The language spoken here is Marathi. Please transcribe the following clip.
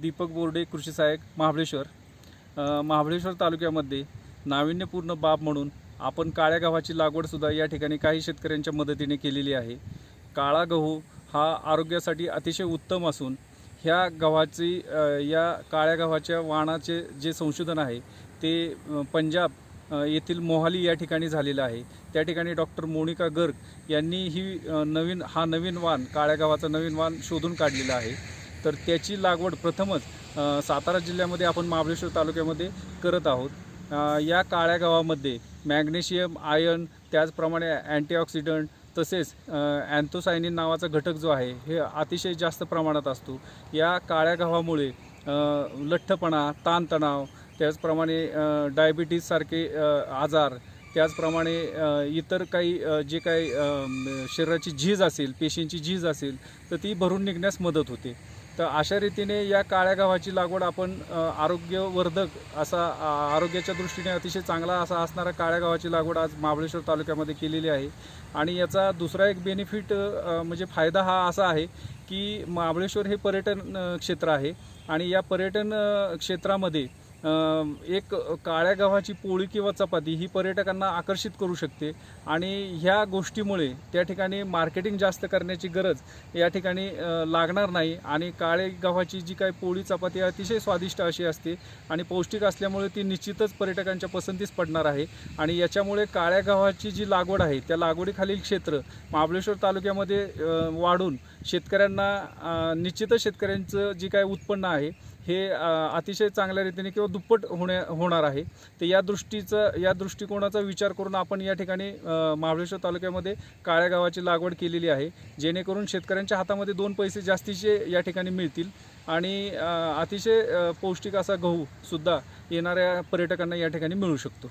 दीपक बोर्डे कृषी सहाय्यक महाबळेश्वर. महाबळेश्वर तालुक्यामध्ये नाविन्यपूर्ण बाब म्हणून आपण काळ्या गव्हाची लागवडसुद्धा या ठिकाणी काही शेतकऱ्यांच्या मदतीने केलेली आहे. काळा गहू हा आरोग्यासाठी अतिशय उत्तम असून ह्या गव्हाची या काळ्या गव्हाच्या वाणाचे जे संशोधन आहे ते पंजाब येथील मोहाली या ठिकाणी झालेलं आहे. त्या ठिकाणी डॉक्टर मोनिका गर्ग यांनी ही नवीन हा नवीन वाण काळ्या गव्हाचा नवीन वाण शोधून काढलेला आहे. तर त्याची लागवड प्रथमच सातारा जिल्ह्यामध्ये आपण महाबळेश्वर तालुक्यामध्ये करत आहोत. या काळ्या गव्हामध्ये मॅग्नेशियम आयर्न त्याचप्रमाणे अँटीऑक्सिडंट तसेच अँथोसायनिन नावाचा घटक जो आहे हे अतिशय जास्त प्रमाणात असतो. या काळ्या गव्हामुळे लठ्ठपणा ताणतणाव त्याचप्रमाणे डायबिटीजसारखे आजार त्याचप्रमाणे इतर काही जे काही शरीराची झीज असेल पेशींची झीज असेल तर ती भरून निघण्यास मदत होते. तर अशा रीतीने या काळ्या गव्हाची लागवड आपण आरोग्यवर्धक असा आरोग्याच्या दृष्टीने अतिशय चांगला असा असणारा काळ्या गव्हाची लागवड आज महाबळेश्वर तालुक्यामध्ये केलेली आहे. आणि याचा दुसरा एक बेनिफिट म्हणजे फायदा हा असा आहे की महाबळेश्वर हे पर्यटन क्षेत्र आहे. आणि या पर्यटन क्षेत्रामध्ये एक काळ्या गव्हाची पोळी किंवा चपाती ही पर्यटकांना आकर्षित करू शकते. आणि ह्या गोष्टीमुळे त्या ठिकाणी मार्केटिंग जास्त करण्याची गरज या ठिकाणी लागणार नाही. आणि काळे गव्हाची जी काही पोळी चपाती अतिशय स्वादिष्ट अशी असते. आणि पौष्टिक असल्यामुळे ती निश्चितच पर्यटकांच्या पसंतीस पडणार आहे. आणि याच्यामुळे काळ्या गव्हाची जी लागवड आहे त्या लागवडीखालील क्षेत्र महाबळेश्वर तालुक्यामध्ये वाढून शेतकऱ्यांना निश्चितच शेतकऱ्यांचं जी काय उत्पन्न आहे हे अतिशय चांगल्या रीतीने किंवा दुप्पट होण्या होणार आहे. तर या दृष्टीचं या दृष्टिकोनाचा विचार करून आपण या ठिकाणी महाबळेश्वर तालुक्यामध्ये काळ्या गावाची लागवड केलेली आहे जेणेकरून शेतकऱ्यांच्या हातामध्ये दोन पैसे जास्तीचे या ठिकाणी मिळतील आणि अतिशय पौष्टिक असा गहूसुद्धा येणाऱ्या पर्यटकांना या ठिकाणी मिळू शकतो.